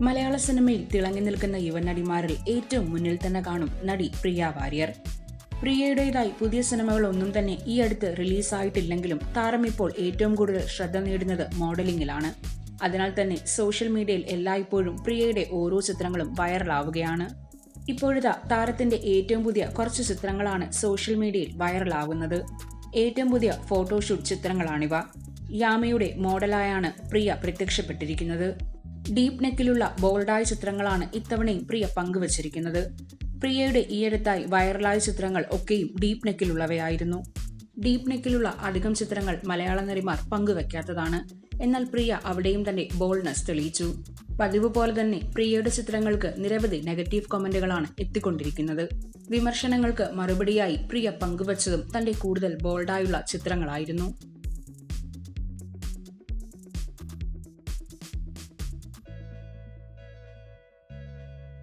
മലയാള സിനിമയിൽ തിളങ്ങി നിൽക്കുന്ന യുവനടിമാരിൽ ഏറ്റവും മുന്നിൽ തന്നെ കാണും നടി പ്രിയ വാര്യർ. പ്രിയയുടേതായി പുതിയ സിനിമകൾ ഒന്നും തന്നെ ഈ അടുത്ത് റിലീസായിട്ടില്ലെങ്കിലും താരം ഇപ്പോൾ ഏറ്റവും കൂടുതൽ ശ്രദ്ധ നേടുന്നത് മോഡലിംഗിലാണ്. അതിനാൽ തന്നെ സോഷ്യൽ മീഡിയയിൽ എല്ലായ്പ്പോഴും പ്രിയയുടെ ഓരോ ചിത്രങ്ങളും വൈറലാവുകയാണ്. ഇപ്പോഴത്തെ താരത്തിന്റെ ഏറ്റവും പുതിയ കുറച്ച് ചിത്രങ്ങളാണ് സോഷ്യൽ മീഡിയയിൽ വൈറലാകുന്നത് ഏറ്റവും പുതിയ ഫോട്ടോഷൂട്ട് ചിത്രങ്ങളാണിവ. യാമയുടെ മോഡലായാണ് പ്രിയ പ്രത്യക്ഷപ്പെട്ടിരിക്കുന്നത്. ഡീപ് നെക്കിലുള്ള ബോൾഡായ ചിത്രങ്ങളാണ് ഇത്തവണയും പ്രിയ പങ്കുവച്ചിരിക്കുന്നത്. പ്രിയയുടെ ഈയടുത്തായി വൈറലായ ചിത്രങ്ങൾ ഒക്കെയും ഡീപ് നെക്കിലുള്ളവയായിരുന്നു. ഡീപ് നെക്കിലുള്ള അധികം ചിത്രങ്ങൾ മലയാള നടിമാർ പങ്കുവെക്കാത്തതാണ് എന്നാൽ പ്രിയ അവിടെയും തന്നെ ബോൾഡ്നെസ് തെളിയിച്ചു. പതിവ് പോലെ തന്നെ പ്രിയയുടെ ചിത്രങ്ങൾക്ക് നിരവധി നെഗറ്റീവ് കമന്റുകളാണ് എത്തിക്കൊണ്ടിരിക്കുന്നത്. വിമർശനങ്ങൾക്ക് മറുപടിയായി പ്രിയ പങ്കുവച്ചതും തന്റെ കൂടുതൽ ബോൾഡായുള്ള ചിത്രങ്ങളായിരുന്നു.